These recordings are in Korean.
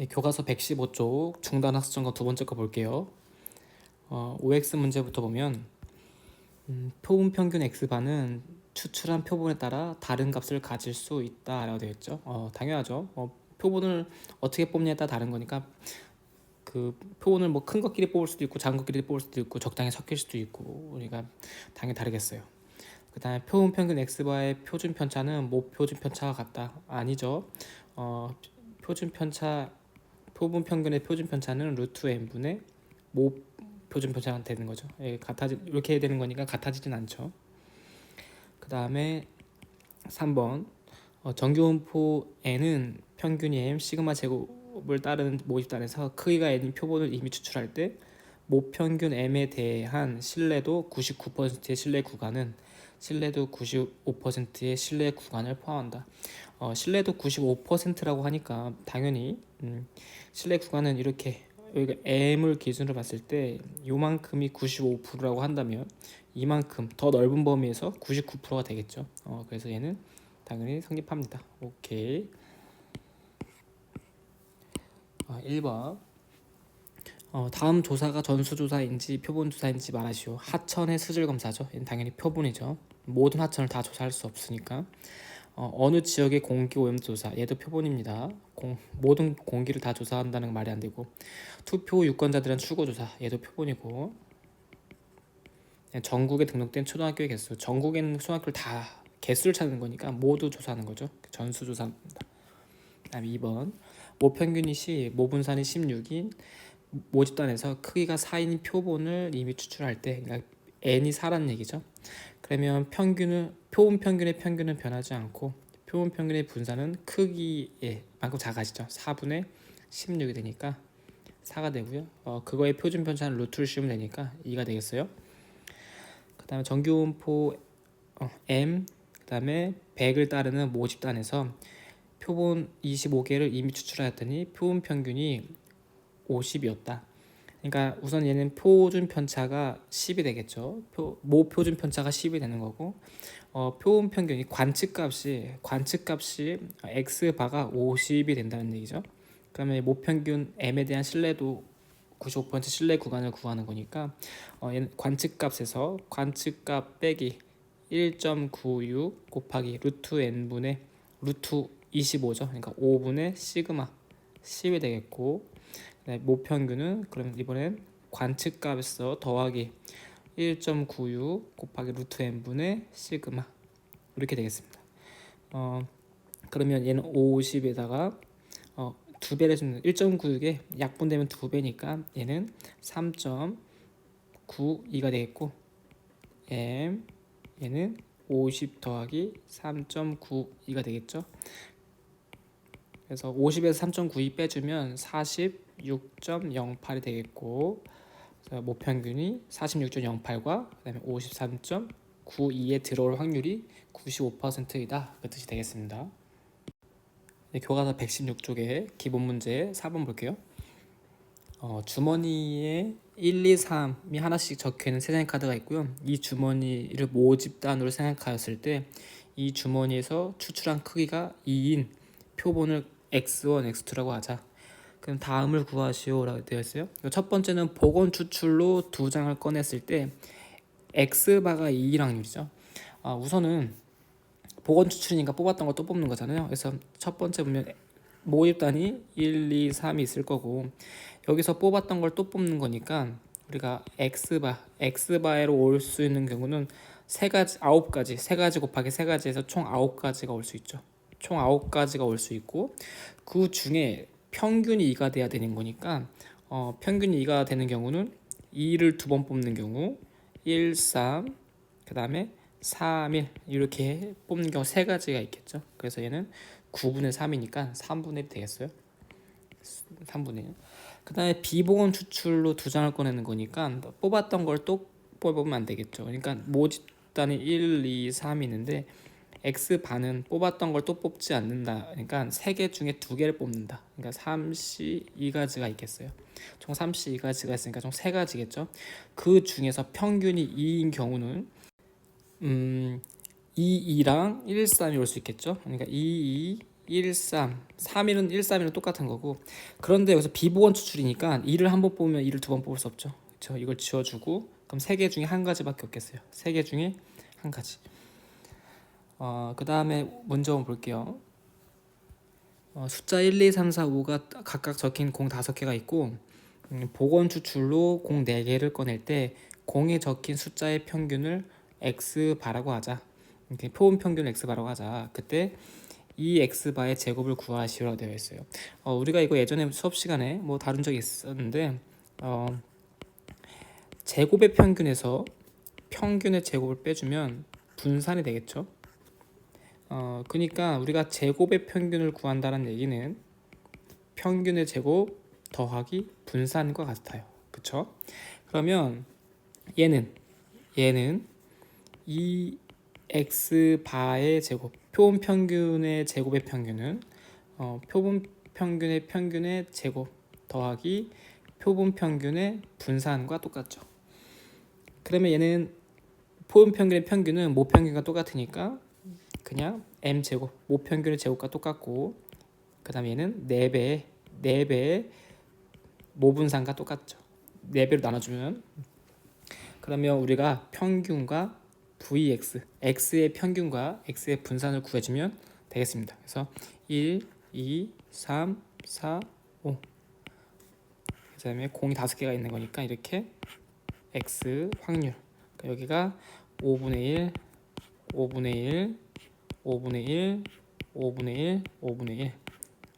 네, 교과서 115쪽 중단 학습점과 두 번째 거 볼게요. 어, OX 문제부터 보면 음, 표본 평균 X반은 추출한 표본에 따라 다른 값을 가질 수 있다라고 되어 있죠. 어, 당연하죠. 어, 표본을 어떻게 뽑냐에 따라 다른 거니까 그 표본을 뭐 큰 것끼리 뽑을 수도 있고 작은 것끼리 뽑을 수도 있고 적당히 섞일 수도 있고 우리가 당연히 다르겠어요. 그다음에 표본 평균 x바의 표준 편차는 모 표준 편차가 같다. 아니죠. 어, 표준 편차 표본 평균의 표준 편차는 루트 n 분의 모 표준 편차가 되는 거죠. 예, 같아지 이렇게 되는 거니까 같아지진 않죠. 그 다음에 3번 어, 정규분포 n은 평균이 m 시그마 제곱을 따르는 모집단에서 크기가 n인 표본을 이미 추출할 때 모평균 m에 대한 신뢰도 99%의 신뢰 구간은 신뢰도 95%의 신뢰 구간을 포함한다. 어, 신뢰도 95%라고 하니까 당연히 음, 신뢰 구간은 이렇게 여기가 m을 기준으로 봤을 때 요만큼이 95%라고 한다면 이만큼 더 넓은 범위에서 99%가 되겠죠. 어, 그래서 얘는 당연히 성립합니다. 오케이. 아, 1번. 어, 다음 조사가 전수조사인지 표본조사인지 말하시오. 하천의 수질 검사죠. 얘는 당연히 표본이죠. 모든 하천을 다 조사할 수 없으니까. 어, 어느 지역의 공기 오염 조사. 얘도 표본입니다. 공, 모든 공기를 다 조사한다는 말이 안 되고. 투표 유권자들은 출고 조사. 얘도 표본이고. 네, 전국에 등록된 초등학교의 개수. 전국에 있는 초등학교를 다 개수를 찾는 거니까 모두 조사하는 거죠. 전수 조사입니다. 그다음에 2번. 모평균이 시 모분산이 16인 모집단에서 크기가 4인 표본을 이미 추출할 때 그러니까 n이 4라는 얘기죠. 그러면 평균은 표본 평균의 평균은 변하지 않고 표본 평균의 분산은 크기에 만큼 작아지죠. 4분의 16이 되니까 4가 되고요. 어, 그거의 표준 편차는 루트를 씌우면 되니까 2가 되겠어요. 그 다음에 정규분포 어, m 그 다음에 100을 따르는 모집단에서 표본 25개를 이미 추출하였더니 표본 평균이 50이었다. 그러니까 우선 얘는 표준 편차가 10이 되겠죠. 표, 모 표준 편차가 10이 되는 거고 어, 표본 평균이 관측값이 관측값이 x 바가 50이 된다는 얘기죠. 그러면 모 평균 m에 대한 신뢰도 95% 신뢰 구간을 구하는 거니까 어, 얘는 관측값에서 관측값 빼기 1.96 곱하기 루트 n분의 루트 25죠. 그러니까 5분의 시그마 10이 되겠고 네, 모평균은 그러면 이번엔 관측값에서 더하기 1.96 곱하기 루트 n분의 시그마 이렇게 되겠습니다. 어, 그러면 얘는 50에다가 어, 두 배를 주는 1.96에 약분되면 두 배니까 얘는 3.92가 되겠고 m 얘는 50 더하기 3.92가 되겠죠. 그래서 50에서 3.92 빼주면 46.08이 되겠고 모평균이 46.08과 그다음에 53.92에 들어올 확률이 95%이다 그 뜻이 되겠습니다. 네, 교과서 116쪽에 기본 문제 4번 볼게요. 어, 주머니에 1, 2, 3이 하나씩 적혀 있는 세 장의 카드가 있고요. 이 주머니를 모집단으로 생각하였을 때 이 주머니에서 추출한 크기가 2인 표본을 x1, x2라고 하자. 그럼 다음을 구하시오라고 되어 있어요. 첫 번째는 복원 추출로 두 장을 꺼냈을 때 x바가 2일 확률이죠. 아, 우선은 복원 추출이니까 뽑았던 거 또 뽑는 거잖아요. 그래서 첫 번째 보면 모집단이 1, 2, 3이 있을 거고 여기서 뽑았던 걸 또 뽑는 거니까 우리가 x바, x바로 올 수 있는 경우는 세 가지, 아홉 가지, 세 가지 곱하기 세 가지에서 총 아홉 가지가 올 수 있죠. 총 아홉 가지가 올 수 있고 그 중에 평균이 2가 돼야 되는 거니까 어, 평균이 2가 되는 경우는 2를 두 번 뽑는 경우 1, 3, 그 다음에 3, 1 이렇게 뽑는 경우 세 가지가 있겠죠. 그래서 얘는 9분의 3이니까 3분의 1 되겠어요. 3분의 1. 그 다음에 비보건 추출로 두 장을 꺼내는 거니까 뽑았던 걸 또 뽑으면 안 되겠죠. 그러니까 모집단이 1, 2, 3이 있는데 x 반은 뽑았던 걸 또 뽑지 않는다. 그러니까 세개 중에 두 개를 뽑는다. 그러니까 3시 2가지가 있겠어요. 총 3시 2가지가 있으니까 총세 가지겠죠. 그 중에서 평균이 2인 경우는 음 2, 2랑 1, 3이 올 수 있겠죠. 그러니까 2, 2, 1, 3, 3일은 1, 3일은 똑같은 거고 그런데 여기서 비보건 추출이니까 2를 한 번 뽑으면 2를 두 번 뽑을 수 없죠. 그렇죠? 이걸 지워주고 그럼 세 개 중에 한 가지밖에 없겠어요. 세 개 중에 한 가지. 어, 그 다음에 먼저 볼게요. 어, 숫자 1, 2, 3, 4, 5가 각각 적힌 공 다섯 개가 있고 음, 복원 추출로 공 4개를 꺼낼 때 공에 적힌 숫자의 평균을 x 바라고 하자. 이렇게 표본 평균 x 바라고 하자. 그때 이 x 바의 제곱을 구하시오라고 되어 있어요. 어, 우리가 이거 예전에 수업 시간에 뭐 다룬 적이 있었는데 어, 제곱의 평균에서 평균의 제곱을 빼주면 분산이 되겠죠. 어, 그러니까 우리가 제곱의 평균을 구한다는 얘기는 평균의 제곱 더하기 분산과 같아요. 그쵸? 그러면 얘는 얘는 이 x 바의 제곱 표본 평균의 제곱의 평균은 어, 표본 평균의 평균의 제곱 더하기 표본 평균의 분산과 똑같죠. 그러면 얘는 표본 평균의 평균은 모 평균과 똑같으니까 그냥 m 제곱 모 평균의 제곱과 똑같고 그 다음에 얘는 4배 4배의 모분산과 똑같죠. 4배로 나눠주면 그러면 우리가 평균과 vx x의 평균과 x의 분산을 구해주면 되겠습니다. 그래서 1, 2, 3, 4, 5 그다음에 공이 다섯 개가 있는 거니까 이렇게 x 확률 그러니까 여기가 5분의 1, 5분의 1, 5분의 1, 5분의 1, 5분의 1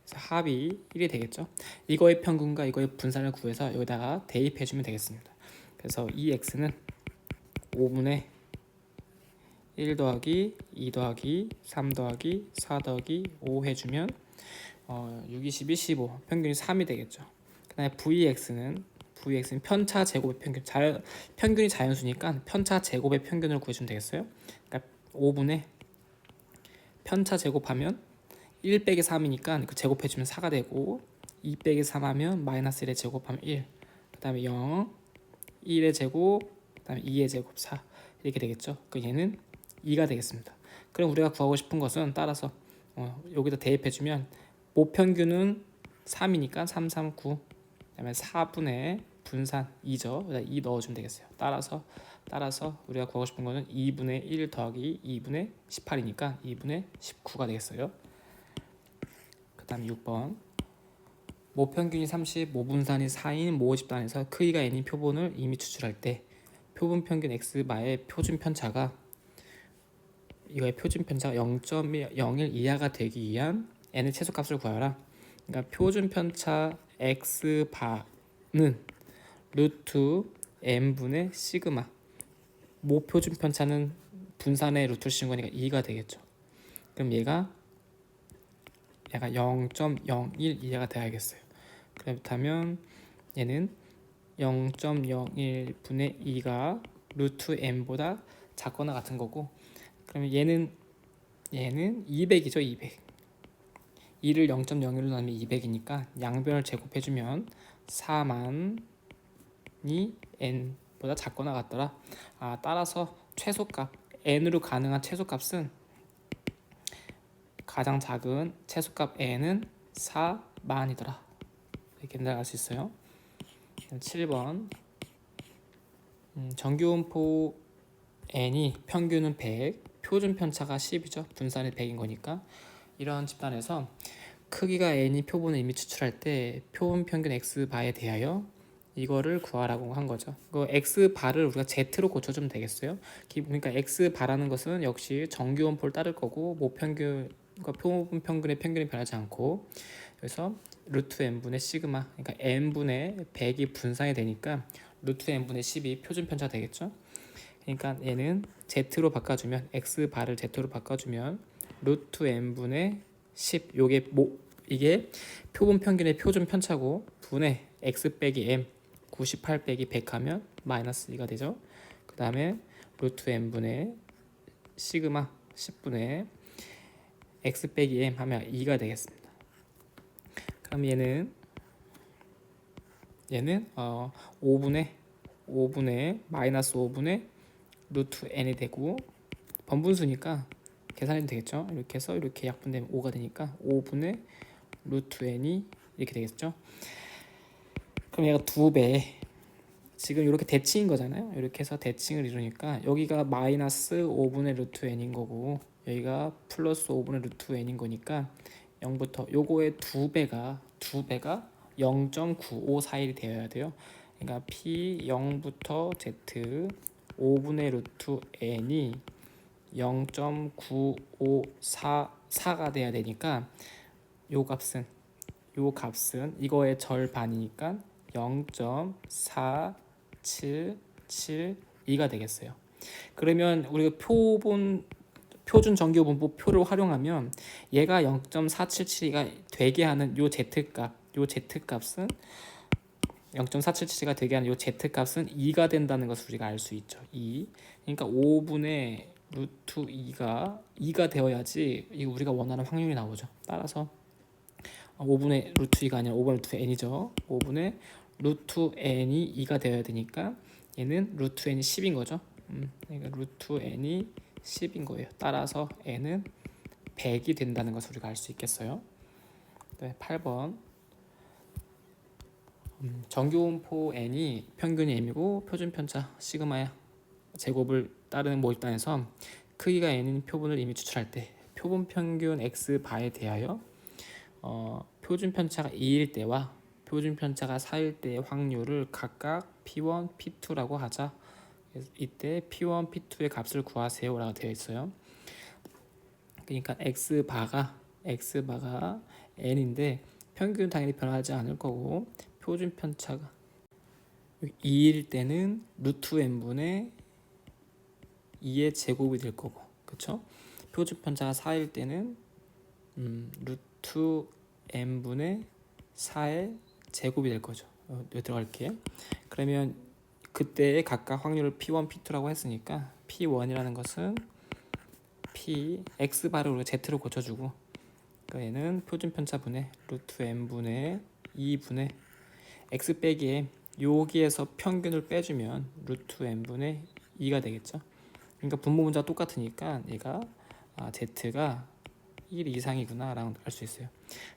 그래서 합이 1이 되겠죠. 이거의 평균과 이거의 분산을 구해서 여기다가 대입해 주면 되겠습니다. 그래서 이 x는 5분의 1 더하기 2 더하기 3 더하기 4 더하기 5 해주면 어, 6, 22, 15 평균이 3이 되겠죠. 그 다음에 vx는 vx는 편차 제곱의 평균 자연 평균이 자연수니까 편차 제곱의 평균을 구해주면 되겠어요. 그러니까 5분의 편차 제곱하면 1 빼기 3이니까 그 제곱해주면 4가 되고 2 빼기 3 하면 마이너스 1의 제곱하면 1. 그 다음에 0, 1의 제곱, 그 다음에 2의 제곱 4 이렇게 되겠죠. 그 얘는 2가 되겠습니다. 그럼 우리가 구하고 싶은 것은 따라서 어, 여기다 대입해주면 모평균은 3이니까 3, 3, 9 그 다음에 4분의 분산 2죠. 2 넣어주면 되겠어요. 따라서 따라서 우리가 구하고 싶은 거는 2분의 1 더하기 2분의 18이니까 2분의 19가 되겠어요. 그 다음 6번 모평균이 30, 모분산이 4인 모호 집단에서 크기가 n인 표본을 이미 추출할 때 표본 평균 x바의 표준 편차가 이거의 표준 편차가 0.01 이하가 되기 위한 n의 최소값을 구하라. 그러니까 표준 편차 x 바는 루트 n 분의 시그마 모 표준 편차는 분산의 루트를 씌운 거니까 2가 되겠죠. 그럼 얘가 얘가 0.01 이하가 돼야겠어요. 그렇다면 얘는 0.01 분의 2가 루트 n보다 작거나 같은 거고 그러면 얘는 얘는 200이죠 200 2를 0.01로 나누면 200이니까 양변을 제곱해주면 4만이 n 보다 작거나 같더라. 아 따라서 최소값 n으로 가능한 최소값은 가장 작은 최소값 n은 4만이더라. 이렇게 나갈 수 있어요. 7번. 음, 정규분포 n이 평균은 100 표준 편차가 10이죠. 분산이 100인 거니까. 이런 집단에서 크기가 n이 표본을 이미 추출할 때 표본 평균 x 바에 대하여 이거를 구하라고 한 거죠. 그 x 바를 우리가 z로 고쳐주면 되겠어요. 그러니까 x 바라는 것은 역시 정규 원포를 따를 거고 모평균과 표본 평균의 평균이 변하지 않고 그래서 루트 n 분의 시그마 그러니까 n 분의 100이 분산이 되니까 루트 n 분의 10이 표준 편차 되겠죠. 그러니까 얘는 z로 바꿔주면 x 바를 z로 바꿔주면 루트 n 분의 10 요게 뭐 이게 표본 평균의 표준 편차고 분의 x 빼기 m 98 빼기 100 하면 마이너스 2가 되죠. 그 다음에 루트 n 분의 시그마 10분의 x 빼기 m 하면 2가 되겠습니다. 그럼 얘는 얘는 어 5분의 5분의 마이너스 5분의 루트 n이 되고 번분수니까 계산해도 되겠죠. 이렇게 해서 이렇게 약분되면 5가 되니까 5분의 루트 n이 이렇게 되겠죠. 그럼 얘가 두 배. 지금 이렇게 대칭인 거잖아요. 이렇게 해서 대칭을 이루니까 여기가 마이너스 5분의 루트 n인 거고 여기가 플러스 5분의 루트 n인 거니까 0부터 요거의 두 배가 두 배가 0.9541이 되어야 돼요. 그러니까 p 0부터 z 5분의 루트 n이 0.9544가 돼야 되니까 요 값은 요 값은 이거의 절반이니까 0.4772가 되겠어요. 그러면 우리가 표본 표준 정규 분포 표를 활용하면 얘가 0.4772가 되게 하는 요 z 값, 요 z 값은 0.4772가 되게 하는 요 z 값은 2가 된다는 것을 우리가 알 수 있죠. 2. 그러니까 5분의 루트 2가 2가 되어야지 이 우리가 원하는 확률이 나오죠. 따라서 5분의 루트 2가 아니라 5분의 루트 n이죠. 5분의 루트 n이 2가 되어야 되니까 얘는 루트 n이 10인 거죠. 음, 루트 n이 10인 거예요. 따라서 n은 100이 된다는 것을 우리가 알 수 있겠어요. 네, 8번. 음, 정규분포 n이 평균이 m이고 표준 편차 시그마야 제곱을 따르는 모집단에서 크기가 n인 표본을 이미 추출할 때 표본 평균 x 바에 대하여 어, 표준 편차가 2일 때와 표준 편차가 4일 때의 확률을 각각 p1, p2라고 하자. 이때 p1, p2의 값을 구하세요라고 되어 있어요. 그러니까 x 바가 x 바가 n인데 평균 당연히 변하지 않을 거고 표준 편차가 2일 때는 루트 n분의 2의 제곱이 될 거고 그쵸? 표준 편차가 4일 때는 음, 루트 n분의 4의 제곱이 될 거죠. 어, 들어갈게. 그러면 그때의 각각 확률을 P1, P2라고 했으니까 P1이라는 것은 P x 우리가 z로 고쳐주고 그러니까 얘는 표준 편차분의 루트 n분의 2 분의 x 빼기 m 여기에서 평균을 빼주면 루트 n분의 2가 되겠죠. 그러니까 분모 문자가 똑같으니까 얘가 아, z가 1 이상이구나 라고 알 수 있어요.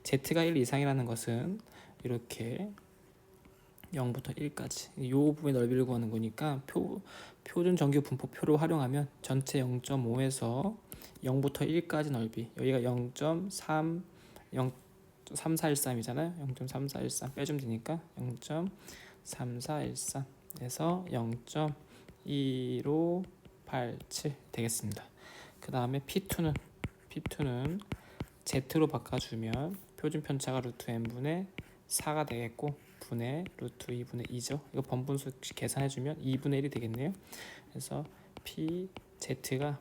z가 1 이상이라는 것은 이렇게 0부터 1까지 이 부분의 넓이를 구하는 거니까 표, 표준 정규 분포표를 활용하면 전체 0.5에서 0부터 1까지 넓이 여기가 0.3 0.3413이잖아요. 0.3413 빼주면 되니까 0.3413에서 0.1587 되겠습니다. 그 다음에 P2는 P2는 Z로 바꿔주면 표준 편차가 루트 n분의 4가 되겠고 분의 루트 2분의 2죠. 이거 번분수 계산해주면 2분의 1이 되겠네요. 그래서 p z가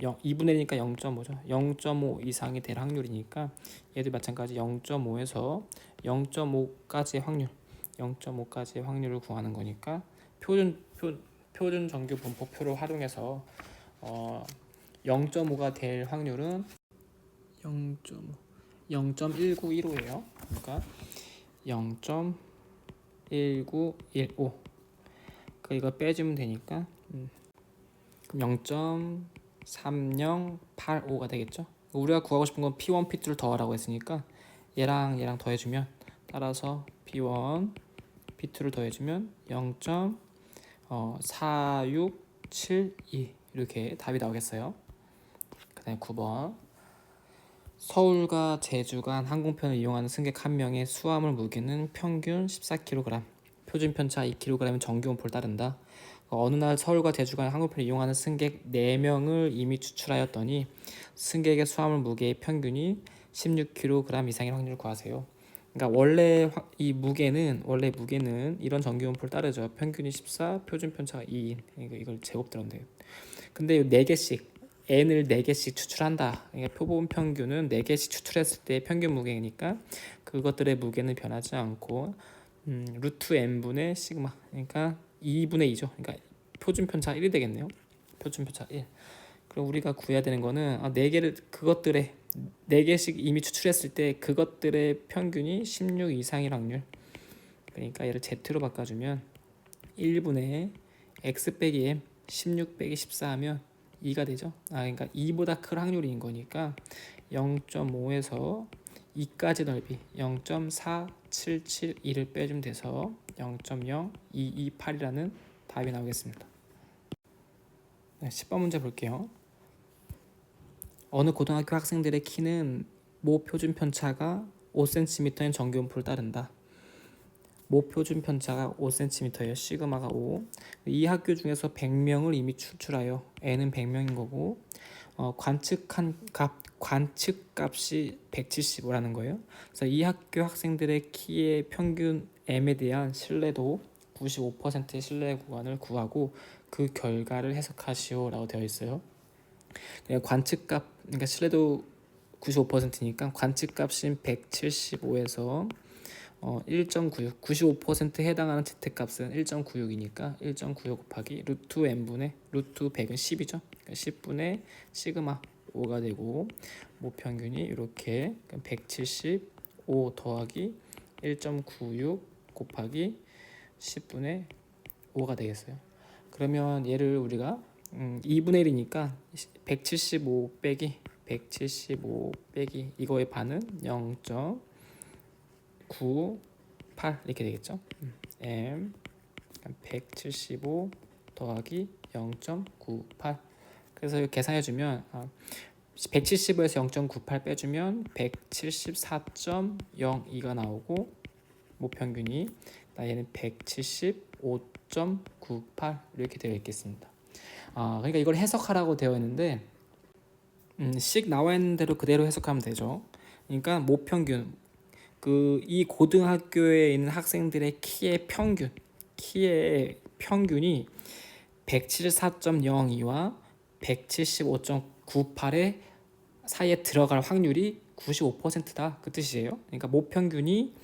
0, 2분의 1이니까 0.5죠. 0.5 이상이 될 확률이니까 얘도 마찬가지 0.5에서 0.5까지의 확률, 0.5까지의 확률을 구하는 거니까 표준 표, 표준 정규 분포표를 활용해서 어, 0.5가 될 확률은 0.5 0.1915예요. 그러니까 0.1915. 그 이거 빼주면 되니까 음. 그럼 0.3085가 되겠죠. 우리가 구하고 싶은 건 P1, P2를 더하라고 했으니까 얘랑 얘랑 더해주면 따라서 P1, P2를 더해주면 0.4672 이렇게 답이 나오겠어요. 그 다음에 9번 서울과 제주 간 항공편을 이용하는 승객 한 명의 수화물 무게는 평균 14kg, 표준 편차 2kg인 정규원포를 따른다. 어느 날 서울과 제주 간 항공편을 이용하는 승객 4명을 이미 추출하였더니 승객의 수화물 무게의 평균이 16kg 이상의 확률을 구하세요. 그러니까 원래 이 무게는 원래 무게는 이런 정규원포를 따르죠. 평균이 14, 표준 편차가 2인. 이걸 제곱 돼요. 근데 4개씩 n을 4개씩 추출한다. 그러니까 표본 평균은 4개씩 추출했을 때 평균 무게니까 그것들의 무게는 변하지 않고 음, 루트 n분의 시그마 그러니까 2분의 2죠. 그러니까 표준 편차 1이 되겠네요. 표준 편차 1. 그럼 우리가 구해야 되는 거는 아, 4개를 그것들의 4개씩 이미 추출했을 때 그것들의 평균이 16 이상일 확률. 그러니까 얘를 z로 바꿔주면 1분의 x 빼기 m 16 빼기 14 하면 2가 되죠. 아 그러니까 2보다 클 확률인 거니까 0.5에서 2까지 넓이 0.4772를 빼주면 돼서 0.0228이라는 답이 나오겠습니다. 네, 10번 문제 볼게요. 어느 고등학교 학생들의 키는 모 표준 편차가 5cm인 정규분포를 따른다. 모 표준 편차가 5cm예요. 시그마가 5. 이 학교 중에서 100명을 이미 추출하여 n은 100명인 거고 어, 관측한 값 관측 값이 175라는 거예요. 그래서 이 학교 학생들의 키의 평균 m에 대한 신뢰도 95%의 신뢰 구간을 구하고 그 결과를 해석하시오라고 되어 있어요. 그러니까 관측값 그러니까 신뢰도 95%니까 관측값인 175에서 어, 1.96 95%에 해당하는 z값은 1.96이니까 1.96 곱하기 루트 n분의 루트 100은 10이죠. 그러니까 10분의 시그마 5가 되고 모평균이 이렇게 175 더하기 1.96 곱하기 10분의 5가 되겠어요. 그러면 얘를 우리가 음, 2분의 1이니까 175 빼기 175 빼기 이거의 반은 0.98 이렇게 되겠죠. 음, m 175 더하기 0.98 그래서 이거 계산해 주면 아, 175에서 0.98 빼주면 174.02가 나오고 모평균이 나 얘는 175.98 이렇게 되어 있겠습니다. 아 그러니까 이걸 해석하라고 되어 있는데 음, 식 나와 있는 대로 그대로 해석하면 되죠. 그러니까 모평균 그 이 고등학교에 있는 학생들의 키의 평균 키의 평균이 174.02와 175.98의 사이에 들어갈 확률이 95%다 그 뜻이에요. 그러니까 모평균이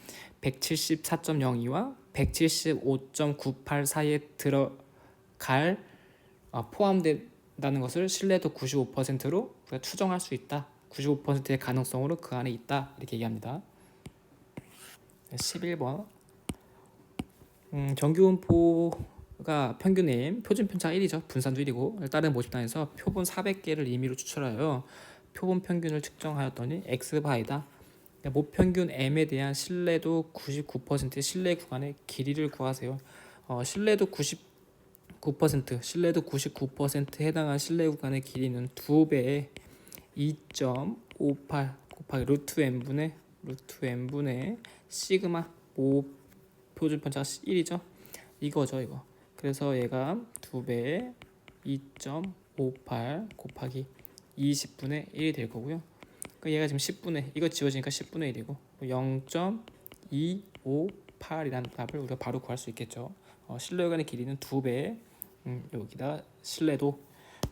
174.02와 175.98 사이에 들어갈 어, 포함된다는 것을 신뢰도 95%로 우리가 추정할 수 있다. 95%의 가능성으로 그 안에 있다 이렇게 얘기합니다. 11번 음, 정규분포가 평균 m 표준 편차가 1이죠. 분산도 1이고 다른 모집단에서 표본 400개를 임의로 추출하여 표본 평균을 측정하였더니 x바이다. 그러니까 모평균 m에 대한 신뢰도 99%의 신뢰 구간의 길이를 구하세요. 어, 신뢰도 99% 신뢰도 99%에 해당한 신뢰 구간의 길이는 두 배의 2.58 곱하기 루트 n분의 루트 n분의 시그마 5 표준 편차가 1이죠. 이거죠, 이거. 그래서 얘가 두 배의 2.58 곱하기 20분의 1이 될 거고요. 그 얘가 지금 10분의 이거 지워지니까 10분의 1이고 0.258이라는 답을 우리가 바로 구할 수 있겠죠. 어, 신뢰간의 길이는 두 배. 음, 여기다 신뢰도에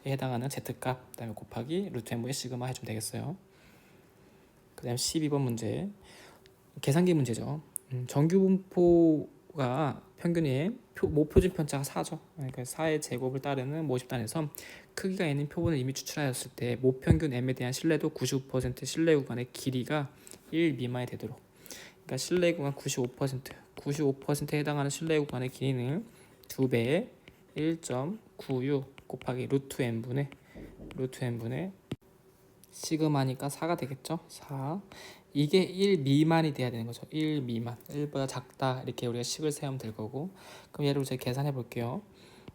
해당하는 z값 그다음에 곱하기 루트 n분의 시그마 해주면 되겠어요. 그다음 12번 문제 계산기 문제죠. 음, 정규 분포가 평균의 표, 모표준 편차가 4죠. 그러니까 4의 제곱을 따르는 모집단에서 크기가 있는 표본을 이미 추출하였을 때 모평균 m에 대한 신뢰도 95% 신뢰 구간의 길이가 1 미만이 되도록 그러니까 신뢰 구간 95% 95%에 해당하는 신뢰 구간의 길이는 2배의 1.96 곱하기 루트 n분의 루트 n분의 시그마니까 4가 되겠죠? 4 이게 1 미만이 돼야 되는 거죠. 1 미만. 1보다 작다. 이렇게 우리가 식을 세우면 될 거고. 그럼 얘를 제가 계산해 볼게요.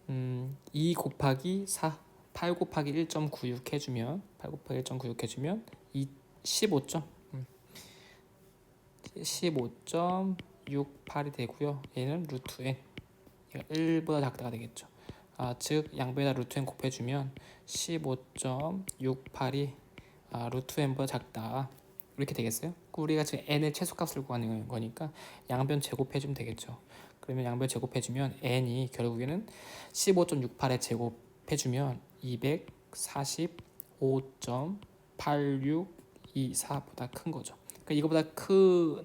음, 2 곱하기 4. 8 곱하기 1.96 해주면 8 곱하기 1.96 해주면 2, 15점 음. 15.68이 되고요. 얘는 루트 n. 얘가 1보다 작다가 되겠죠. 아, 즉 양변에다 루트 n 곱해주면 15.68이 아, 루트 n보다 작다. 이렇게 되겠어요? 우리가 지금 n의 최소값을 구하는 거니까 양변 제곱해주면 되겠죠. 그러면 양변 제곱해주면 n이 결국에는 15.68의 제곱해주면 245.8624보다 큰 거죠. 그러니까 이거보다 큰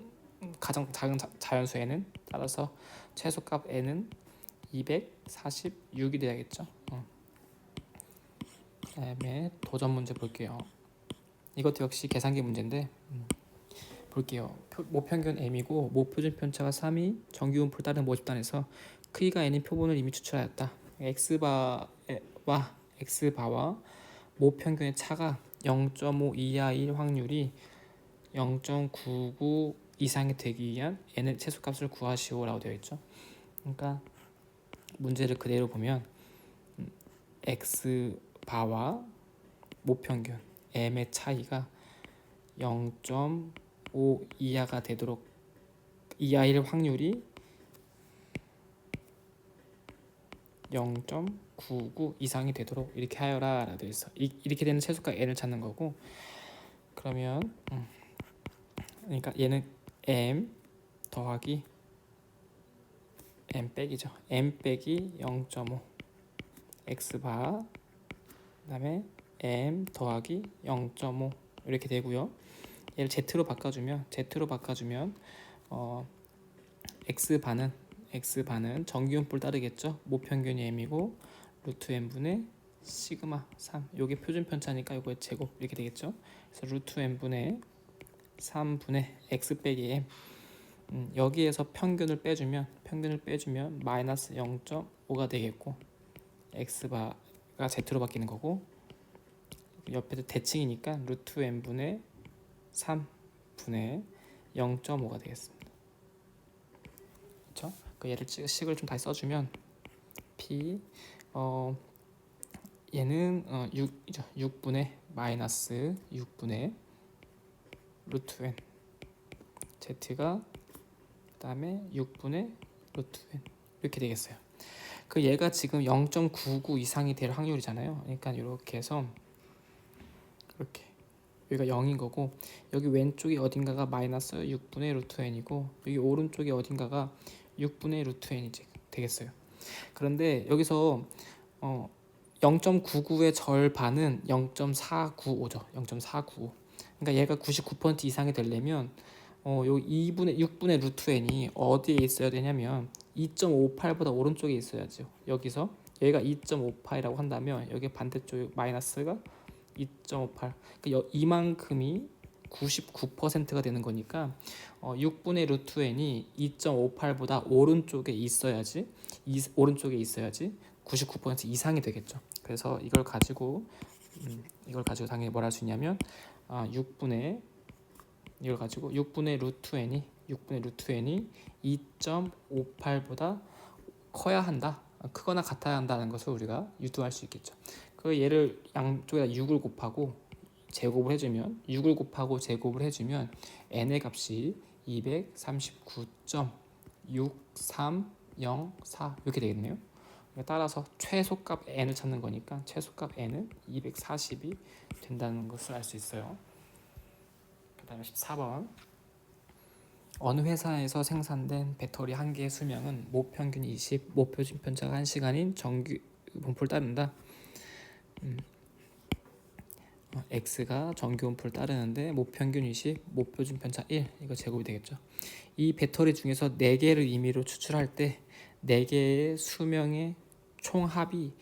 가장 작은 자, 연수 n은 따라서 최소값 n은 246이 돼야겠죠. 어. 그다음에 도전 문제 볼게요. 이것도 역시 계산기 문제인데 음, 볼게요. 표, 모평균 m이고 모표준 편차가 3이 정규분포를 따른 모집단에서 크기가 n인 표본을 이미 추출하였다. x바와 x바와 모평균의 차가 0.5 이하일 확률이 0.99 이상이 되기 위한 n의 최소값을 구하시오라고 되어 있죠. 그러니까 문제를 그대로 보면 음, x 바와 모평균 m의 차이가 0.5 이하가 되도록 이하일 확률이 0.99 이상이 되도록 이렇게 하여라 라고 되어 있어. 이, 이렇게 되는 최소값 n을 찾는 거고 그러면 음, 그러니까 얘는 m 더하기 m 빼기죠. m 빼기 0.5 x 바 그다음에 m 더하기 0.5 이렇게 되고요. 얘를 z로 바꿔주면 z로 바꿔주면 어 x 반은 x 반은 정기분포를 따르겠죠. 모평균이 m이고 루트 m 분의 시그마 3. 요게 표준 편차니까 요거의 제곱 이렇게 되겠죠. 그래서 루트 m 분의 3 분의 x 빼기 m. 음, 여기에서 평균을 빼주면 평균을 빼주면 마이너스 0.5가 되겠고 x 바가 z로 바뀌는 거고 옆에도 대칭이니까 루트 m 분의 3분의 0.5가 되겠습니다. 그렇죠? 그 얘를 찍- 식을 좀 다시 써주면 p 어 얘는 어 6이죠. 6분의 마이너스 6분의 루트 n z가 그다음에 6분의 루트 n 이렇게 되겠어요. 그 얘가 지금 0.99 이상이 될 확률이잖아요. 그러니까 이렇게 해서 이렇게 여기가 0인 거고 여기 왼쪽이 어딘가가 마이너스 6분의 루트 n이고 여기 오른쪽이 어딘가가 6분의 루트 n이 되겠어요. 그런데 여기서 어 0.99의 절반은 0.495죠. 0.495. 그러니까 얘가 99% 이상이 되려면 어, 요 2분의 6분의 루트 n이 어디에 있어야 되냐면 2.58보다 오른쪽에 있어야죠. 여기서 얘가 2.58이라고 한다면 여기 반대쪽 마이너스가 2.58. 그러니까 여- 이만큼이 99%가 되는 거니까 어, 6분의 루트 n이 2.58보다 오른쪽에 있어야지 이, 오른쪽에 있어야지 99% 이상이 되겠죠. 그래서 이걸 가지고 음, 이걸 가지고 당연히 뭘 할 수 있냐면 아, 6분의 이걸 가지고 6분의 루트 n이 6분의 루트 n이 2.58보다 커야 한다. 크거나 같아야 한다는 것을 우리가 유도할 수 있겠죠. 그 얘를 양쪽에다 6을 곱하고 제곱을 해주면 6을 곱하고 제곱을 해주면 n의 값이 236.6304 이렇게 되겠네요. 따라서 최소값 n을 찾는 거니까 최소값 n은 240이 된다는 것을 알 수 있어요. 그 다음에 14번 어느 회사에서 생산된 배터리 한 개의 수명은 모평균 20, 모표준 편차가 1시간인 정규 분포를 따른다. 음. 어, x가 정규 분포를 따르는데 모평균 20, 모표준 편차 1 이거 제곱이 되겠죠. 이 배터리 중에서 4개를 임의로 추출할 때 4개의 수명의 총합이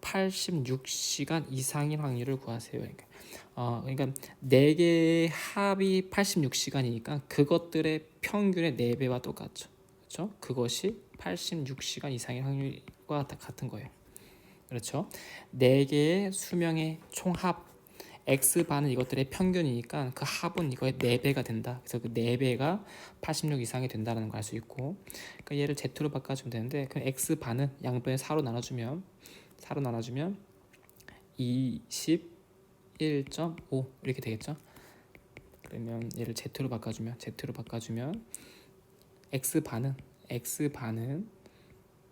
86시간 이상인 확률을 구하세요. 그러니까 어, 그러니까 네 개의 합이 86시간이니까 그것들의 평균의 4배와 똑같죠. 그렇죠? 그것이 86시간 이상의 확률과 다 같은 거예요. 그렇죠? 네 개의 수명의 총합 x 반은 이것들의 평균이니까 그 합은 이거의 4배가 된다. 그래서 그 4배가 86 이상이 된다는 걸 알 수 있고 그러니까 얘를 z로 바꿔주면 되는데 그 x 반은 양변에 4로 나눠주면 4로 나눠주면 21.5 이렇게 되겠죠. 그러면 얘를 z로 바꿔주면 z로 바꿔주면 x 반은 x 반은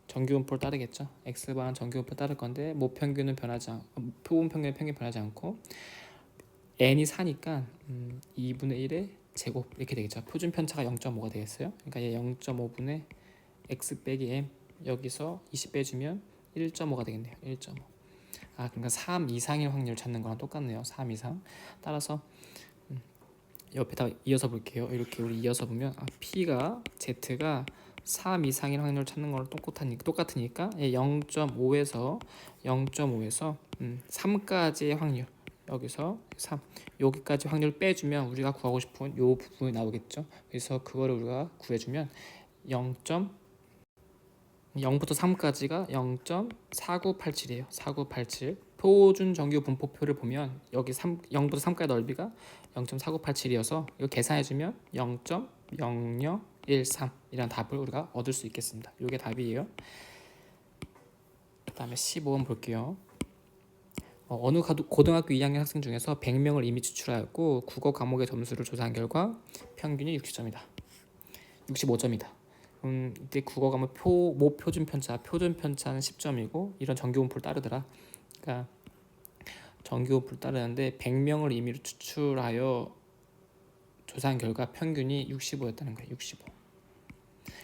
정규분포를 따르겠죠. x 반 정규분포 따를 건데 모평균은 변하지 않, 표본 평균 평균 변하지 않고 n이 4니까 음, 2분의 1의 제곱 이렇게 되겠죠. 표준 편차가 0.5가 되겠어요. 그러니까 얘 0.5분의 x 빼기 m 여기서 20 빼주면 1.5가 되겠네요. 1.5. 아 그러니까 3 이상의 확률 찾는 거랑 똑같네요. 3 이상. 따라서 음, 옆에다 이어서 볼게요. 이렇게 우리 이어서 보면 아, p가 z가 3 이상의 확률을 찾는 거랑 똑같으니까 똑같으니까 0.5에서 0.5에서 음, 3까지의 확률 여기서 3 여기까지 확률 빼주면 우리가 구하고 싶은 요 부분이 나오겠죠. 그래서 그거를 우리가 구해주면 0. 0부터 3까지가 0.4987이에요. 4987 표준 정규 분포표를 보면 여기 3, 0부터 3까지 넓이가 0.4987이어서 이거 계산해주면 0.0013이라는 답을 우리가 얻을 수 있겠습니다. 이게 답이에요. 그 다음에 15번 볼게요. 어, 가도- 고등학교 2학년 학생 중에서 100명을 이미 추출하였고 국어 과목의 점수를 조사한 결과 평균이 60점이다. 65점이다. 음, 이때 국어 과목 표, 모 표준 편차, 표준 편차는 10점이고 이런 정규 분포를 따르더라. 그러니까 정규 분포를 따르는데 100명을 임의로 추출하여 조사한 결과 평균이 65였다는 거예요. 65.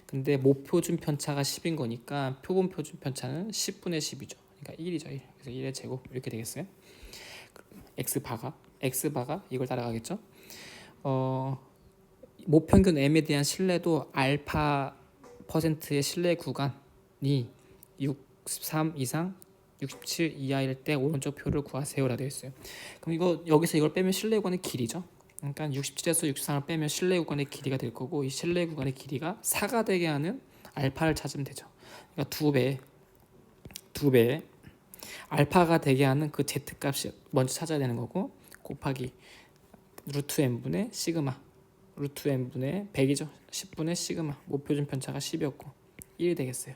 근데 모표준 편차가 10인 거니까 표본 표준 편차는 10분의 10이죠. 그러니까 1이죠. 1. 그래서 1의 제곱 이렇게 되겠어요. x 바가 x 바가 이걸 따라가겠죠. 어 모평균 m에 대한 신뢰도 알파 퍼센트의 신뢰 구간이 63 이상 67 이하일 때 오른쪽 표를 구하세요라 되어 있어요. 그럼 이거 여기서 이걸 빼면 신뢰 구간의 길이죠. 그러니까 67에서 63을 빼면 신뢰 구간의 길이가 될 거고 이 신뢰 구간의 길이가 4가 되게 하는 알파를 찾으면 되죠. 그러니까 두 배, 두 배. 알파가 되게 하는 그 z 값이 먼저 찾아야 되는 거고 곱하기 루트 n 분의 시그마 루트 n 분의 100이죠. 10분의 시그마 목표준 편차가 10이었고 1이 되겠어요.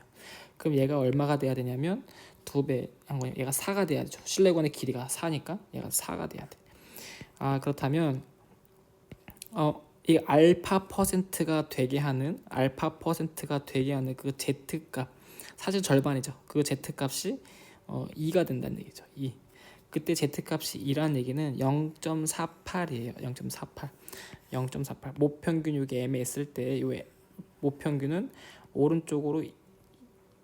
그럼 얘가 얼마가 돼야 되냐면 두배한 거예요. 얘가 4가 돼야 되죠. 실내관의 길이가 4니까 얘가 4가 돼야 돼. 아 그렇다면 어, 이 알파 퍼센트가 되게 하는 알파 퍼센트가 되게 하는 그 z 값 사실 절반이죠. 그 z 값이 어, 2가 된다는 얘기죠. 2. 그때 z 값이 2라는 얘기는 0.48이에요. 0.48. 0.48. 모평균 요게 m에 있을 때요 모평균은 오른쪽으로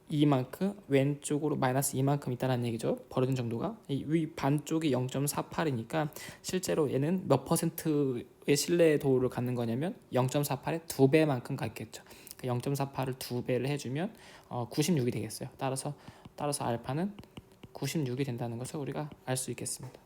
이만큼 왼쪽으로 마이너스 이만큼 있다는 얘기죠. 버려진 정도가 이위 반쪽이 0.48이니까 실제로 얘는 몇 퍼센트의 신뢰도를 갖는 거냐면 0.48의 두 배만큼 갖겠죠. 0.48을 두 배를 해주면 어, 96이 되겠어요. 따라서 따라서 알파는 96이 된다는 것을 우리가 알 수 있겠습니다.